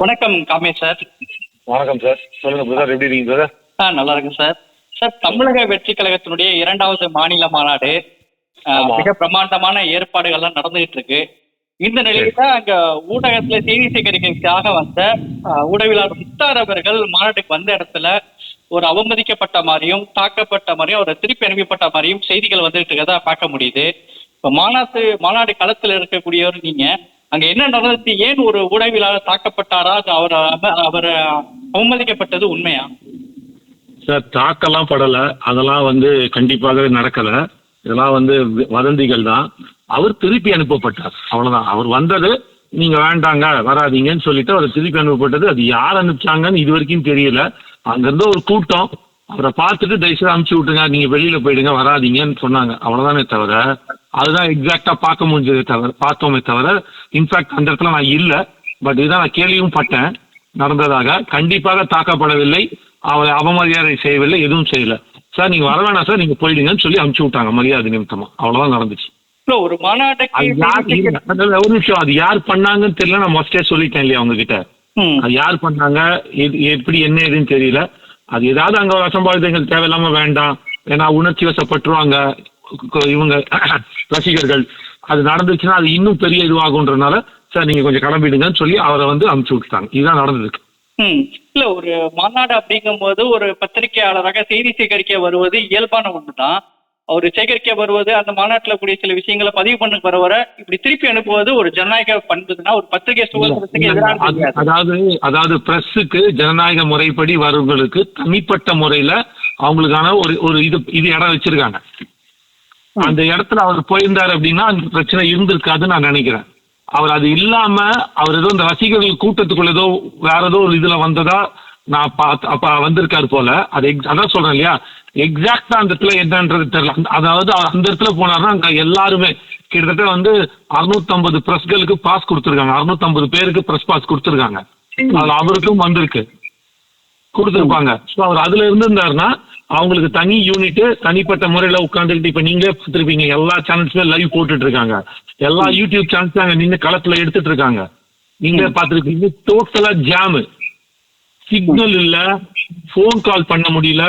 வணக்கம் காமேஷ் சார். வணக்கம் சார். சொல்லுங்க பிரதர் எப்படி இருக்கீங்க பிரதர் ஆ நல்லா இருக்கு சார். சார் தமிழக வெற்றி கழகத்தினுடைய இரண்டாவது மாநில மாநாடு. மிக பிரம்மாண்டமான ஏற்பாடுகள்லாம் நடந்துகிட்டு இருக்கு இந்த நிலையில அங்க ஊடகத்துல செய்தி சேகரிக்கைக்காக வந்த ஊடகவியலாளர் முக்தார் அவர்கள் மாநாட்டுக்கு வந்த இடத்துல ஒரு அவமதிக்கப்பட்ட மாதிரியும் தாக்கப்பட்ட மாதிரியும் அவரை திருப்பி அனுப்பப்பட்ட மாதிரியும் செய்திகள் வந்துகிட்டு இருக்கதா பார்க்க முடியுது. இப்ப மாநாட்டு மாநாடு களத்துல இருக்கக்கூடியவர் நீங்க அங்க என்ன நடந்தது ஏன் ஒரு ஊடகவியலாளர் தாக்கப்பட்டாரா? அது அவர் அவர் அவமதிக்கப்பட்டது உண்மையா? சார் தாக்கெல்லாம் படல. அதெல்லாம் வந்து கண்டிப்பாக நடக்கல. இதெல்லாம் வந்து வதந்திகள் தான். அவர் திருப்பி அனுப்பப்பட்டார். அவ்வளவுதான். அவர் வந்தது நீங்க வேண்டாங்க வராதீங்கன்னு சொல்லிட்டு அவர் திருப்பி அனுப்பப்பட்டது. அது யார் அனுப்பிச்சாங்கன்னு இது வரைக்கும் தெரியல. அங்கிருந்த ஒரு கூட்டம். அவரை பார்த்துட்டு தயவுசெய்து அனுப்பிச்சு விட்டுங்க நீங்க வெளியில போயிடுங்க வராதீங்கன்னு சொன்னாங்க. அவ்வளவுதானே தவிர அதுதான் எக்ஸாக்டா பார்க்க முடிஞ்சதே தவிர பார்த்தோமே தவிர இன்ஃபேக்ட் அந்த இடத்துல நான் இல்ல. பட் இதான் நான் கேள்வியும் பட்டேன் நடந்ததாக. கண்டிப்பாக தாக்கப்படவில்லை. அவரை அவமரியாதை செய்யவில்லை எதுவும் செய்யல. சார் நீங்க வர வேணாம் சார் நீங்க போயிடுங்கன்னு சொல்லி அனுப்பிச்சு விட்டாங்க மரியாதை நிமித்தமா. அவ்வளவுதான் நடந்துச்சு. ஒரு மாநாட்டுக்கு ஒரு நிமிஷம். அது யார் பண்ணாங்கன்னு தெரியல நான் மஸ்டே சொல்லிட்டேன் இல்லையா உங்ககிட்ட ம், அது யார் பண்ணாங்க எப்படி என்ன ஏதுன்னு தெரியல. அது ஏதாவது அங்க அசம்பாவிதங்கள் தேவையில்லாம வேண்டாம். ஏன்னா உணர்ச்சி வசப்பட்டுருவாங்க. இவங்க ரசிகர்கள். அது நடந்துச்சுன்னா அது இன்னும் பெரிய இதுவாகுன்றனால சார் நீங்க கொஞ்சம் கிளம்பிடுங்கன்னு சொல்லி அவரை வந்து அனுப்பிச்சு விட்டுட்டாங்க. இதுதான் நடந்தது ம். இல்ல ஒரு மாநாடு அப்படிங்கும்போது ஒரு பத்திரிகையாளராக செய்தி சேகரிக்க வருவது இயல்பான ஒண்ணுதான். அவர் சேகரிக்க வருவது அந்த மாநாட்டுல கூடிய சில விஷயங்களை பதிவு பண்ண வர வர இப்படி திருப்பி அனுப்புவது ஒரு ஜனநாயக பண்புனா ஒரு பத்திரிகை சுதந்திரத்துக்கு எதிரான. அதாவது அதாவது பிரஸுக்கு ஜனநாயக முறைப்படி வருவங்களுக்கு தனிப்பட்ட முறையில அவங்களுக்கான ஒரு ஒரு இது இது இடம் வச்சிருக்காங்க. அந்த இடத்துல அவர் போயிருந்தார் அப்படின்னா அந்த பிரச்சனை இருந்திருக்காதுன்னு நான் நினைக்கிறேன். அவர் அது இல்லாம அவர் ஏதோ இந்த ரசிகர்கள் கூட்டத்துக்குள்ள ஏதோ வேற ஏதோ ஒரு இதுல வந்ததா நான் பார்த்து அப்ப வந்திருக்காரு போல. அது ex- அதான் சொல்றேன் இல்லையா? எக்ஸாக்டா அந்த இடத்துல என்னன்றது தெரியல. அதாவது அவர் அந்த இடத்துல போனாருன்னா அங்க எல்லாருமே கிட்டத்தட்ட வந்து 650 பிரஸ்களுக்கு பாஸ் கொடுத்துருக்காங்க. 650 பேருக்கு பிரஸ் பாஸ் கொடுத்துருக்காங்க. அதுல அவருக்கும் வந்திருக்கு. கொடுத்துருப்பாங்க. ஸோ அவர் அதுல இருந்திருந்தாருன்னா அவங்களுக்கு தனி யூனிட் தனிப்பட்ட முறையில உட்காந்துக்கிட்டு இப்ப நீங்களே பார்த்துருப்பீங்க. எல்லா சேனல்ஸுமே லைவ் போட்டுட்டு இருக்காங்க எல்லா யூடியூப் சேனல்ஸ் அங்க நின்று களத்துல எடுத்துட்டு இருக்காங்க நீங்களே பார்த்துருப்பீங்க. டோட்டலா ஜாமு சிக்னல் இல்ல ஃபோன் கால் பண்ண முடியல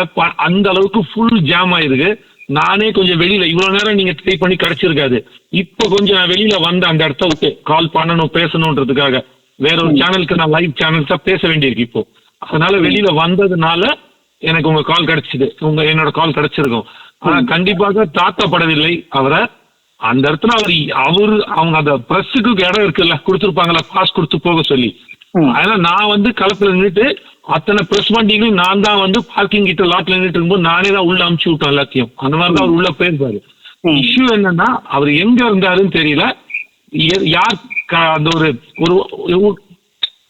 அந்த அளவுக்கு ஃபுல் ஜாம் ஆயிருக்கு. நானே கொஞ்சம் வெளியில இவ்வளவு நேரம் நீங்க ட்ரை பண்ணி கிடைச்சிருக்காது. இப்ப கொஞ்சம் நான் வெளியில வந்து அந்த இடத்த விட்டு கால் பண்ணணும் பேசணுன்றதுக்காக வேற ஒரு சேனலுக்கு நான் லைவ் சேனல்ஸா பேச வேண்டியிருக்கு இப்போ. அதனால வெளியில வந்ததுனால எனக்கு உங்க கால் கிடைச்சது. உங்க என்னோட கால் கிடைச்சிருக்கும். ஆனா கண்டிப்பாக தாக்கப்படவில்லை. அவரை அந்த இடத்துல அவர் அவரு அவங்க அந்த பிரஸுக்கு இடம் இருக்குல்ல கொடுத்துருப்பாங்கல்ல பாஸ் கொடுத்து போக சொல்லி. அதனால நான் வந்து களத்துல நின்றுட்டு அத்தனை பிரஸ் வண்டிகளும் நான் தான் வந்து பார்க்கிங் கிட்ட லாட்ல நின்றுட்டு இருக்கும்போது நானே தான் உள்ள அமுச்சு விட்டேன் எல்லாத்தையும். அந்த மாதிரி தான் அவர் உள்ள போயிருப்பாரு. இஷ்யூ என்னன்னா அவர் எங்க இருந்தாருன்னு தெரியல. யார் அந்த ஒரு ஒரு ஒரு-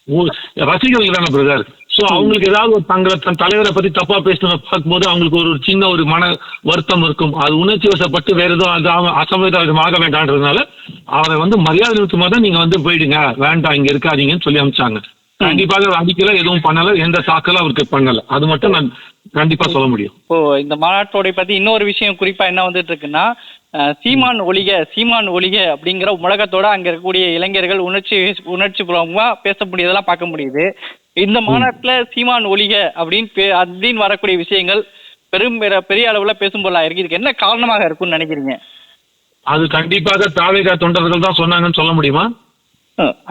ஒரு ரசிகர்கள் தானே பிரதர்? சோ அவங்களுக்கு ஏதாவது ஒரு தங்களை தன் தலைவரை பத்தி தப்பா பேசினதை பார்க்கும்போது அவங்களுக்கு ஒரு சின்ன ஒரு மன வருத்தம் இருக்கும். அது உணர்ச்சி வசப்பட்டு வேற எதுவும் அது அவங்க அசம்விதமாக வேண்டான்றதுனால அவரை வந்து மரியாதை நிறுத்தமா தான் நீங்க வந்து போயிடுங்க. வேண்டாம் இங்க இருக்காதீங்கன்னு சொல்லி அனுப்பிச்சாங்க கண்டிப்பாக அடிக்கல எதுவும் பண்ணல எந்த தாக்கலும் அவருக்கு பண்ணல. அது மட்டும் நான் கண்டிப்பா சொல்ல முடியும். இப்போ இந்த மாநாட்டோட பத்தி இன்னொரு விஷயம் குறிப்பா என்ன வந்துட்டு இருக்குன்னா சீமான் ஒளிக சீமான் ஒளிக அப்படிங்கிற முழக்கத்தோட அங்க இருக்கக்கூடிய இளைஞர்கள் உணர்ச்சி உணர்ச்சி பூர்வமா பேசக்கூடியதெல்லாம் பார்க்க முடியுது. இந்த மாநாட்டுல சீமான் ஒளிக அப்படின்னு அப்படின்னு வரக்கூடிய விஷயங்கள் பெரும் பெர- பெரிய அளவுல பேசும் பொருளா இருக்கு இதுக்கு என்ன காரணமாக இருக்கும்னு நினைக்கிறீங்க? அது கண்டிப்பாக தாவேகா தொண்டர்கள் தான் சொன்னாங்கன்னு சொல்ல முடியுமா?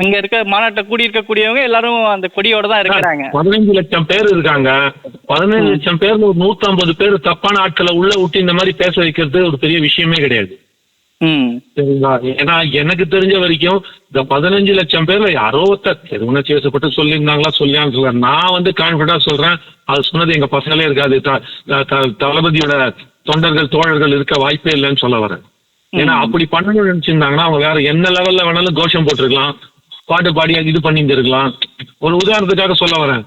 அங்க இருக்க மாநாட்டை கூடி இருக்கக்கூடியவங்க எல்லாரும் அந்த கொடியோட தான் இருக்கிறாங்க. பதினஞ்சு லட்சம் பேர் இருக்காங்க. பதினஞ்சு லட்சம் பேர்ல ஒரு நூத்தம்பது பேர் தப்பான ஆட்களை உள்ள விட்டு இந்த மாதிரி பேச வைக்கிறது ஒரு பெரிய விஷயமே கிடையாது. சரிங்களா? ஏன்னா எனக்கு தெரிஞ்ச வரைக்கும் இந்த பதினஞ்சு லட்சம் பேர்ல யாரோ ஒருத்தர் உணர்ச்சி வசப்பட்டு சொல்லியிருந்தாங்களா சொல்லியான்னு சொல்றேன் நான் வந்து கான்பிடண்டா சொல்றேன். அது சொன்னது எங்க பசங்களே இருக்காது. தளபதியோட தொண்டர்கள் தோழர்கள் இருக்க வாய்ப்பே இல்லைன்னு சொல்ல வரேன். ஏன்னா அப்படி பண்ணணும்னு நினைச்சிருந்தாங்கன்னா அவங்க வேற என்ன லெவல்ல வேணாலும் கோஷம் போட்டிருக்கலாம். பாட்டு பாடி இது பண்ணியிருந்திருக்கலாம். ஒரு உதாரணத்துக்காக சொல்ல வரேன்.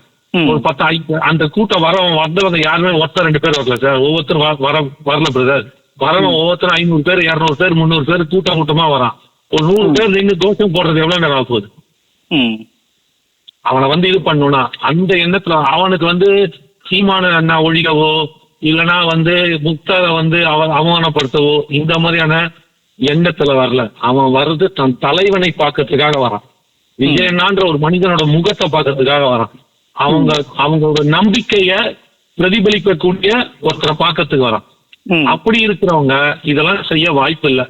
ஒரு பத்து அந்த கூட்டம் வரவன் வந்தவங்க யாருமே ஒருத்தர் ரெண்டு பேர் வரல சார். ஒவ்வொருத்தரும் வர- வர வரல பிரதர் வரவன் ஒவ்வொருத்தரும் ஐநூறு பேர் இரநூறு பேர் முந்நூறு பேர் கூட்டம் கூட்டமா வரான். ஒரு நூறு பேர் நின்று கோஷம் போடுறது எவ்வளவு நேரம் ஆக போகுது ம். அவனை வந்து இது பண்ணணும்னா அந்த எண்ணத்துல அவனுக்கு வந்து சீமான அண்ணா ஒழிகவோ இல்லனா வந்து முக்தாரை வந்து அவ அவமானப்படுத்தவோ இந்த மாதிரியான எண்ணத்துல வரல. அவன் வர்றது தன் தலைவனை பார்க்கறதுக்காக வரான். விஜயண்ணான்ற ஒரு மனிதனோட முகத்தை பார்க்கறதுக்காக வரான். அவங்க அவங்களோட நம்பிக்கைய பிரதிபலிக்கக்கூடிய ஒருத்தரை பார்க்கறதுக்கு வரான். அப்படி இருக்கிறவங்க இதெல்லாம் செய்ய வாய்ப்பு இல்ல.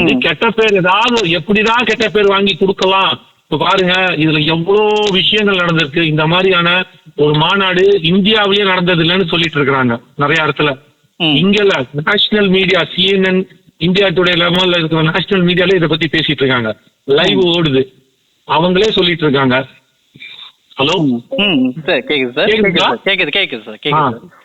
இது கெட்ட பேர் ஏதாவது எப்படிதான் கெட்ட பேர் வாங்கி கொடுக்கலாம்? இப்ப பாருங்க இதுல எவ்வளோ விஷயங்கள் நடந்திருக்கு. இந்த மாதிரியான ஒரு மாநாடு இந்தியாவிலேயே நடந்தது இல்லைன்னு சொல்லிட்டு இருக்கிறாங்க நிறைய இடத்துல. இங்கல national media CNN India today லெவல்ல இருக்கிற நேஷனல் மீடியால இதை பத்தி பேசிட்டு இருக்காங்க. லைவ் ஓடுது. அவங்களே சொல்லிட்டு இருக்காங்க. ஹலோ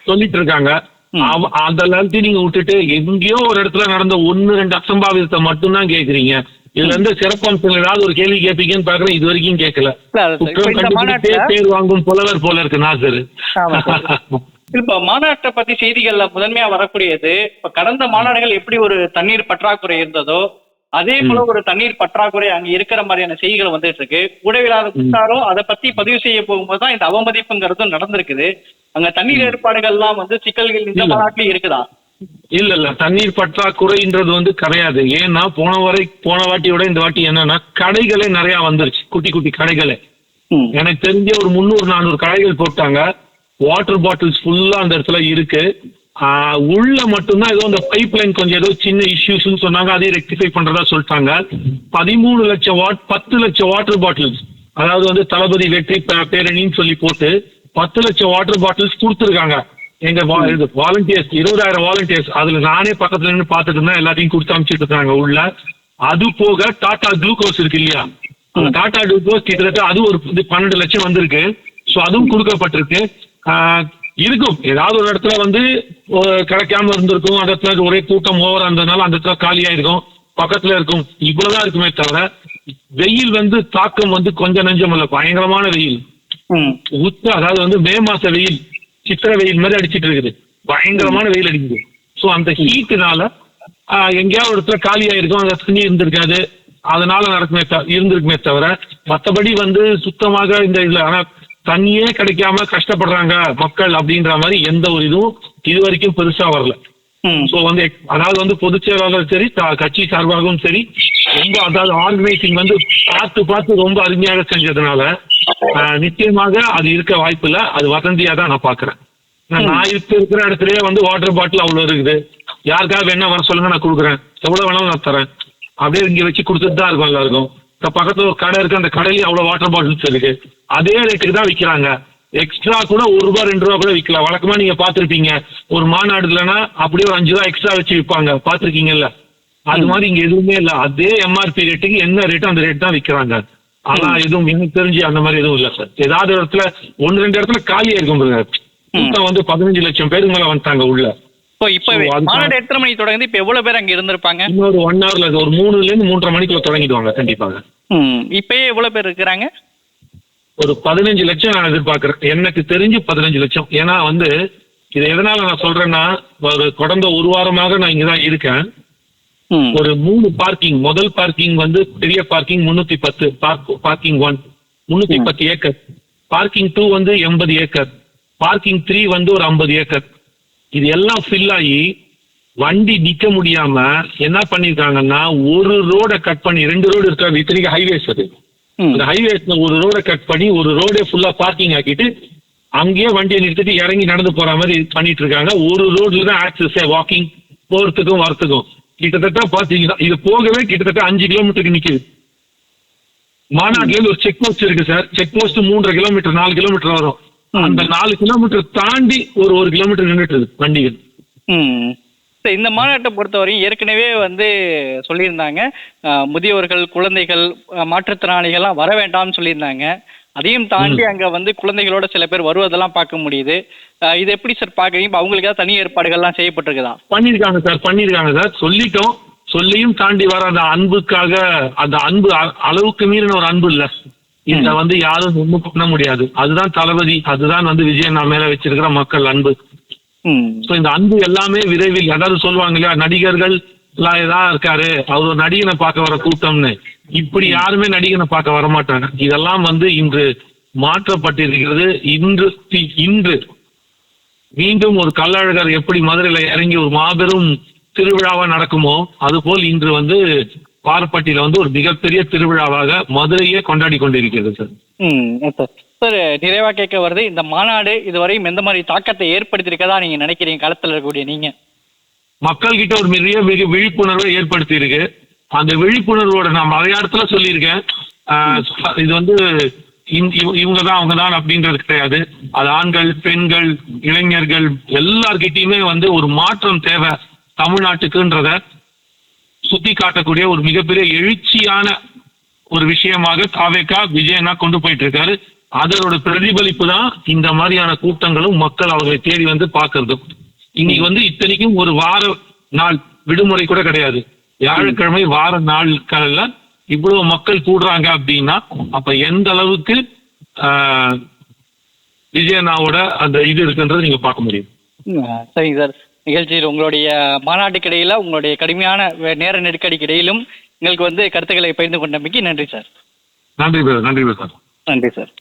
சொல்லிட்டு இருக்காங்க. ம். அவ- அதெல்லாம் நீங்க விட்டுட்டு எங்கேயோ ஒரு இடத்துல நடந்த ஒன்னு ரெண்டு அசம்பாவிதத்தை மட்டும்தான் கேக்குறீங்க. இதுல இருந்து சிறப்பம்சங்கள் ஏதாவது ஒரு கேள்வி கேட்பீங்கன்னு பாக்குறேன் இது வரைக்கும் கேட்கல. குற்றம் இந்த கண்டுபிடித்தே மாநாட்டுல- பேர் வாங்கும் புலவர் போல இருக்கு நாசர். இப்ப மாநாட்டை பத்தி செய்திகள்ல முதன்மையா வரக்கூடியது இப்ப கடந்த மாநாடுகள் எப்படி ஒரு தண்ணீர் பற்றாக்குறை இருந்ததோ அதே போல ஒரு தண்ணீர் பற்றாக்குறை அங்க இருக்கிற மாதிரியான செய்திகள் வந்துட்டு இருக்கு. உடவியலாளர் குட்டாரும் அதை பத்தி பதிவு செய்ய போகும்போது தான் இந்த அவமதிப்புங்கிறதும் நடந்திருக்குது. அங்க தண்ணீர் ஏற்பாடுகள்லாம் வந்து சிக்கல்கள் இந்த இல்ல. மாநாட்டிலும் இருக்குதா? இல்ல இல்ல. தண்ணீர் பற்றாக்குறைன்றது வந்து கிடையாது. ஏன்னா போன வரை போன வாட்டியோட இந்த வாட்டி என்னன்னா கடைகளே நிறைய வந்துருச்சு. குட்டி குட்டி கடைகளே. எனக்கு தெரிஞ்ச ஒரு முந்நூறு நானூறு கடைகள் போட்டாங்க. வாட்டர் பாட்டில்ஸ் ஃபுல்லா அந்த இடத்துல இருக்கு. உள்ள மட்டும்தான் ஏதோ அந்த பைப் லைன் கொஞ்சம் ஏதோ சின்ன இஷ்யூஸ்னு சொன்னாங்க. அதையும் ரெக்டிஃபை பண்றதா சொல்லிட்டாங்க. பதிமூணு லட்சம் வாட் பத்து லட்சம் வாட்டர் பாட்டில்ஸ். அதாவது வந்து தளபதி வெற்றி பேரணின்னு சொல்லி போட்டு பத்து லட்சம் வாட்டர் பாட்டில்ஸ் கொடுத்துருக்காங்க. எங்க வாலண்டியர்ஸ் இருபதாயிரம் வாலண்டியர்ஸ் அதுல நானே பக்கத்துல நின்று பார்த்துட்டு இருந்தேன். எல்லாத்தையும் கொடுத்து அனுப்பிச்சிட்டு இருக்காங்க உள்ள. அது போக டாடா குளுக்கோஸ் இருக்கு இல்லையா? டாடா குளுக்கோஸ் கிட்டத்தட்ட அது ஒரு இது பன்னெண்டு லட்சம் வந்திருக்கு. ஸோ அதுவும் கொடுக்கப்பட்டிருக்கு. இருக்கும். ஏதாவது ஒரு இடத்துல வந்து கிடைக்காம இருந்திருக்கும். அந்த இடத்துல ஒரே கூட்டம் ஓவரா இருந்ததுனால அந்த இடத்துல காலியா இருக்கும் பக்கத்துல இருக்கும். இவ்வளவுதான் இருக்குமே தவிர வெயில் வந்து தாக்கம் வந்து கொஞ்சம் நஞ்சம் இல்ல. பயங்கரமான வெயில். உச்ச அதாவது வந்து மே மாச வெயில். சித்திரை வெயில் மாதிரி அடிச்சிட்டு இருக்குது. பயங்கரமான வெயில் அடிக்குது. ஸோ அந்த ஹீட்டுனால எங்கேயாவது ஒரு இடத்துல காலியா இருக்கும் அந்த தண்ணி இருந்திருக்காது. அதனால நடக்குமே இருந்திருக்குமே தவிர மற்றபடி வந்து சுத்தமாக இந்த இதுல ஆனா தண்ணியே கிடைக்காம கஷ்டப்படுறாங்க மக்கள் அப்படின்ற மாதிரி எந்த ஒரு இதுவும் இது வரைக்கும் பெருசா வரல. ஸோ வந்து அதாவது வந்து பொதுச் செயலாளர் சரி கட்சி சார்பாகவும் சரி ரொம்ப அதாவது ஆர்கனைசிங் வந்து பார்த்து பார்த்து ரொம்ப அருமையாக செஞ்சதுனால நிச்சயமாக அது இருக்க வாய்ப்பு இல்லை. அது வசந்தியா தான் நான் பாக்குறேன் நான் இப்ப இருக்கிற இடத்துலயே வந்து வாட்டர் பாட்டில் அவ்வளவு இருக்குது. யாருக்காவது வேணா வர சொல்லுங்க நான் கொடுக்குறேன். எவ்வளவு வேணாலும் நான் தரேன். அப்படியே இங்க வச்சு கொடுத்துட்டு தான் இருக்கும் எல்லாருக்கும். இப்ப பக்கத்துல ஒரு கடை இருக்கு அந்த கடையிலயும் அவ்வளவு வாட்டர் பாட்டில்ஸ் இருக்கு. அதே ரேட்டுக்கு தான் விற்கிறாங்க எக்ஸ்ட்ரா கூட ஒரு ரூபாய் ரெண்டு ரூபா கூட விற்கலாம் வழக்கமா நீங்க பாத்திருப்பீங்க ஒரு மாநாடுலன்னா அப்படியே ஒரு அஞ்சு ரூபா எக்ஸ்ட்ரா வச்சு விற்பாங்க பாத்திருக்கீங்கல்ல அது மாதிரி இங்க எதுவுமே இல்ல. அதே எம்ஆர்பி ரேட்டுக்கு என்ன ரேட்டோ அந்த ரேட் தான் விற்கிறாங்க ஆனா எதுவும் எனக்கு தெரிஞ்சு அந்த மாதிரி எதுவும் இல்ல சார் ஏதாவது இடத்துல ஒன்னு ரெண்டு இடத்துல காலியா இருக்கும் கூட்டம் வந்து பதினஞ்சு லட்சம் பேருக்கு மேல வந்துட்டாங்க உள்ள. இப்போ இப்ப. மாநாடு எத்தனை மணிக்கு தொடங்குது? இப்ப எவ்வளவு பேர் அங்க இருந்திருப்பாங்க? இன்னொரு ஒன் ஹவர்ல ஒரு மூணுல இருந்து மூன்றரை மணிக்குள்ள தொடங்கிடுவாங்க கண்டிப்பாக. இப்பயே எவ்வளவு பேர் இருக்கிறாங்க? ஒரு பதினஞ்சு லட்சம் நான் எதிர்பார்க்கிறேன். எனக்கு தெரிஞ்சு பதினஞ்சு லட்சம். ஏன்னா வந்து இது எதனால நான் சொல்றேன்னா ஒரு கடந்த ஒரு வாரமாக நான் இங்கதான் இருக்கேன். ஒரு மூணு பார்க்கிங். முதல் பார்க்கிங் வந்து பெரிய பார்க்கிங் முன்னூத்தி பத்து. Parking one. முன்னூத்தி பத்து ஏக்கர். பார்க்கிங் டூ வந்து எண்பது ஏக்கர். பார்க்கிங் த்ரீ வந்து ஒரு ஐம்பது ஏக்கர். இது எல்லாம் ஃபில் ஆகி வண்டி நிக்க முடியாம என்ன பண்ணிருக்காங்கன்னா ஒரு ரோடை கட் பண்ணி ரெண்டு ரோடு இருக்காது இத்தனைக்கு ஹைவேஸ் அது. அந்த ஹைவேஸ்ல ஒரு ரோடை கட் பண்ணி ஒரு ரோடே ஃபுல்லா பார்க்கிங் ஆக்கிட்டு அங்கேயே வண்டியை நிறுத்திட்டு இறங்கி நடந்து போற மாதிரி பண்ணிட்டு இருக்காங்க. ஒரு ரோட்ல தான் ஆக்சஸ் வாக்கிங் போறதுக்கும் வரத்துக்கும் கிட்டத்தட்ட பாத்தீங்கன்னா இது போகவே கிட்டத்தட்ட அஞ்சு கிலோமீட்டருக்கு நிக்குது. மாநாட்டுல இருந்து ஒரு செக் போஸ்ட் இருக்கு சார் செக் போஸ்ட் மூன்றரை கிலோமீட்டர் நாலு கிலோமீட்டர் வரும். அந்த நாலு கிலோமீட்டர் தாண்டி ஒரு ஒரு கிலோமீட்டர் நின்றுட்டு இருக்கு வண்டிகள். சரி, இந்த மாநாட்டை பொறுத்தவரையும் ஏற்கனவே வந்து சொல்லியிருந்தாங்க. முதியோர்கள் குழந்தைகள் மாற்றுத்திறனாளிகள்லாம் வர வேண்டாம்னு சொல்லியிருந்தாங்க. அதையும் தாண்டி அங்க வந்து குழந்தைகளோட சில பேர் வருவதெல்லாம் பார்க்க முடியுது. இது எப்படி சார் பார்க்குறீங்க? இப்போ அவங்களுக்கு தனி ஏற்பாடுகள்லாம் செய்யப்பட்டிருக்குதா? பண்ணிருக்காங்க சார் பண்ணிருக்காங்க சார். சொல்லிட்டோம். சொல்லியும் தாண்டி வர அந்த அன்புக்காக அந்த அன்பு அளவுக்கு மீறின ஒரு அன்பு இல்ல. இத வந்து யாரும் ஒண்ணும் பண்ண முடியாது. அதுதான் தளபதி அதுதான் வந்து விஜயண்ணா மேல வச்சிருக்கிற மக்கள் அன்பு. இந்த அன்பு எல்லாமே விரைவில் அதாவது சொல்லுவாங்க இல்லையா நடிகர்கள் எல்லாம் இதான் இருக்காரு அவர் ஒரு நடிகனை பார்க்க வர கூட்டம்னு. இப்படி யாருமே நடிகனை பார்க்க வர மாட்டாங்க இதெல்லாம் வந்து இன்று மாற்றப்பட்டிருக்கிறது. இன்று இன்று மீண்டும் ஒரு கள்ளழகர் எப்படி மதுரையில இறங்கி ஒரு மாபெரும் திருவிழாவா நடக்குமோ அதுபோல் இன்று வந்து வாரப்பட்டியில வந்து ஒரு மிகப்பெரிய திருவிழாவாக மதுரையே கொண்டாடி கொண்டிருக்கிறது சார். சார் நிறைவாக நிறைவா கேட்க வருது. இந்த மாநாடு இதுவரையும் எந்த மாதிரி தாக்கத்தை ஏற்படுத்தியிருக்கதா நீங்க நினைக்கிறீங்க? களத்துல இருக்கக்கூடிய நீங்க. மக்கள் கிட்ட ஒரு மிக மிக விழிப்புணர்வை ஏற்படுத்தியிருக்கு. அந்த விழிப்புணர்வோட நான் நிறைய இடத்துல சொல்லியிருக்கேன். ஆஹ் இது வந்து இவங்க தான் அவங்க தான் அப்படின்றது கிடையாது. அது ஆண்கள் பெண்கள் இளைஞர்கள் எல்லார்கிட்டயுமே வந்து ஒரு மாற்றம் தேவை தமிழ்நாட்டுக்குன்றத சுத்தி காட்டக்கூடிய ஒரு மிகப்பெரிய எழுச்சியான ஒரு விஷயமாக காவேக்கா விஜயனா கொண்டு போயிட்டு இருக்காரு. அதோட பிரதிபலிப்பு தான் இந்த மாதிரியான கூட்டங்களும் மக்கள் அவர்களை தேடி வந்து பார்க்கறதும் இன்னைக்கு வந்து இத்தனைக்கும் ஒரு வார நாள் விடுமுறை கூட கிடையாது. வியாழக்கிழமை வார நாட்கள்ல இவ்வளவு மக்கள் கூடுறாங்க அப்படின்னா அப்ப எந்த அளவுக்கு ஆஹ், விஜயண்ணாவோட அந்த இது இருக்குன்றது நீங்க பார்க்க முடியும். சரிங்க சார். நிகழ்ச்சியில் உங்களுடைய மாநாட்டுக்கு இடையில உங்களுடைய கடுமையான நேர நெருக்கடிக்கு இடையிலும் எங்களுக்கு வந்து கருத்துக்களை பகிர்ந்து கொண்டமைக்கு நன்றி சார். நன்றி பிரதர் நன்றி பிரதர். நன்றி சார்.